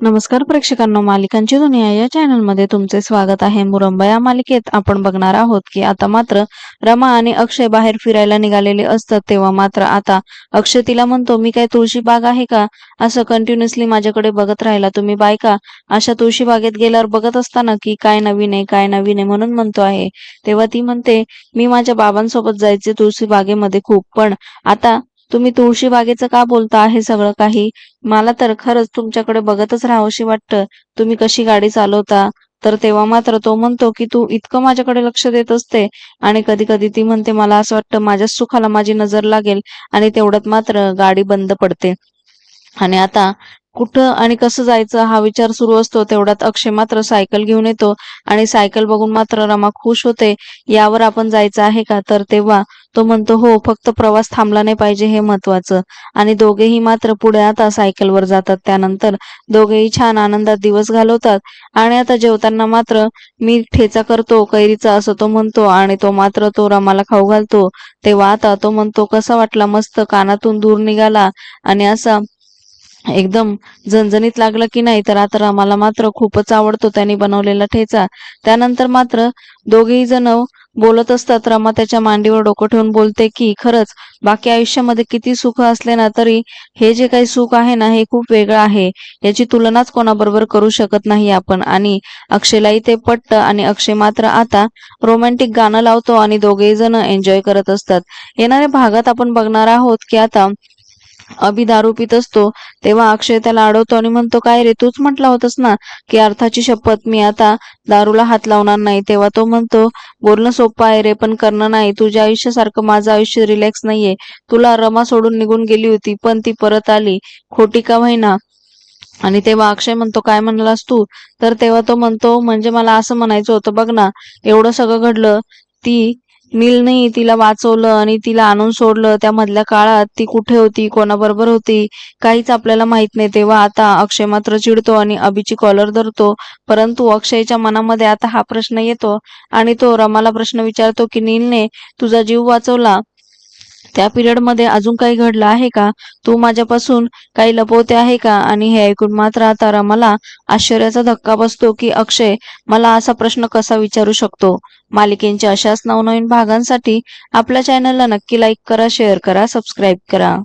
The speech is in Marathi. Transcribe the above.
नमस्कार प्रेक्षकांनो मालिकांची दुनिया या चॅनलमध्ये तुमचे स्वागत आहे. मुरंबा या मालिकेत आपण बघणार आहोत की आता मात्र रमा आणि अक्षय बाहेर फिरायला निघालेले असतात तेव्हा मात्र आता अक्षय तिला म्हणतो मी काय तुळशी बाग आहे का? असं कंटिन्युअसली माझ्याकडे बघत राहिला. तुम्ही बायका अशा तुळशी बागेत गेल्यावर बघत असताना की काय नवीन आहे काय नवीन आहे म्हणून म्हणतो आहे. तेव्हा ती म्हणते मी माझ्या बाबांसोबत जायचे तुळशी बागेमध्ये खूप पण आता तुम्ही तुळशी बागेचं का बोलता आहे सगळं काही? मला तर खरंच तुमच्याकडे बघतच राहावशी वाटतं. तुम्ही कशी गाडी चालवता? तर तेव्हा मात्र तो म्हणतो की तू इतकं माझ्याकडे लक्ष देत असते. आणि कधी कधी ती म्हणते मला असं वाटतं माझ्या सुखाला माझी नजर लागेल. आणि तेवढ्यात मात्र गाडी बंद पडते. आणि आता कुठं आणि कसं जायचं हा विचार सुरू असतो. तेवढ्यात अक्षय मात्र सायकल घेऊन येतो आणि सायकल बघून मात्र रमा खुश होते. यावर आपण जायचं आहे का? तर तेव्हा तो म्हणतो हो फक्त प्रवास थांबला नाही पाहिजे हे महत्वाचं आणि दोघेही मात्र पुढे आता सायकलवर जातात. त्यानंतर दोघेही छान आनंदात दिवस घालवतात. आणि आता जेवताना मात्र मी ठेचा करतो कैरीचा असं तो म्हणतो आणि तो मात्र तो रमाला खाऊ घालतो. तेव्हा आता तो म्हणतो कसा वाटला मस्त कानातून दूर निघाला. आणि असा एकदम झणझणीत लागलं की नाही तर आता रामाला मात्र खूपच आवडतो त्यांनी बनवलेला ठेचा. त्यानंतर मात्र दोघेही जण बोलत असतात. रमा त्याच्या मांडीवर डोकं ठेवून बोलते की खरंच बाकी आयुष्यामध्ये किती सुख असले ना तरी हे जे काही सुख आहे ना हे खूप वेगळं आहे. याची तुलनाच कोणाबरोबर करू शकत नाही आपण. आणि अक्षयलाही ते पट्ट आणि अक्षय मात्र आता रोमॅन्टिक गाणं लावतो आणि दोघेही जण एन्जॉय करत असतात. येणाऱ्या भागात आपण बघणार आहोत की आता अभि दारू पित असतो तेव्हा अक्षय त्याला अडवतो आणि म्हणतो काय रे तूच म्हटला होतास ना की अर्थाची शपथ मी आता दारूला हात लावणार नाही. तेव्हा तो म्हणतो बोलणं सोपं आहे रे पण करणं नाही. तुझ्या आयुष्यासारखं माझं आयुष्य रिलॅक्स नाहीये. तुला रमा सोडून निघून गेली होती पण ती परत आली. खोटी का होईना आणि तेव्हा अक्षय म्हणतो काय म्हणलास तू? तर तेव्हा तो म्हणतो म्हणजे मला असं म्हणायचं होतं बघ ना एवढं सगळं घडलं ती नीलने तिला वाचवलं आणि तिला आणून सोडलं. त्या मधल्या काळात ती कुठे होती कोणाबरोबर होती काहीच आपल्याला माहीत नाही. तेव्हा आता अक्षय मात्र चिडतो आणि अभिची कॉलर धरतो. परंतु अक्षयच्या मनामध्ये आता हा प्रश्न येतो आणि तो रमाला प्रश्न विचारतो की नीलने तुझा जीव वाचवला? त्या पिरियडमध्ये अजून काही घडलं आहे का? तू माझ्यापासून काही लपवते आहे का? आणि हे ऐकून मात्र आता रमाला आश्चर्याचा धक्का बसतो की अक्षय मला असा प्रश्न कसा विचारू शकतो? मालिकेंच्या अशाच नवनवीन भागांसाठी आपल्या चॅनलला नक्की लाईक करा शेअर करा सबस्क्राईब करा.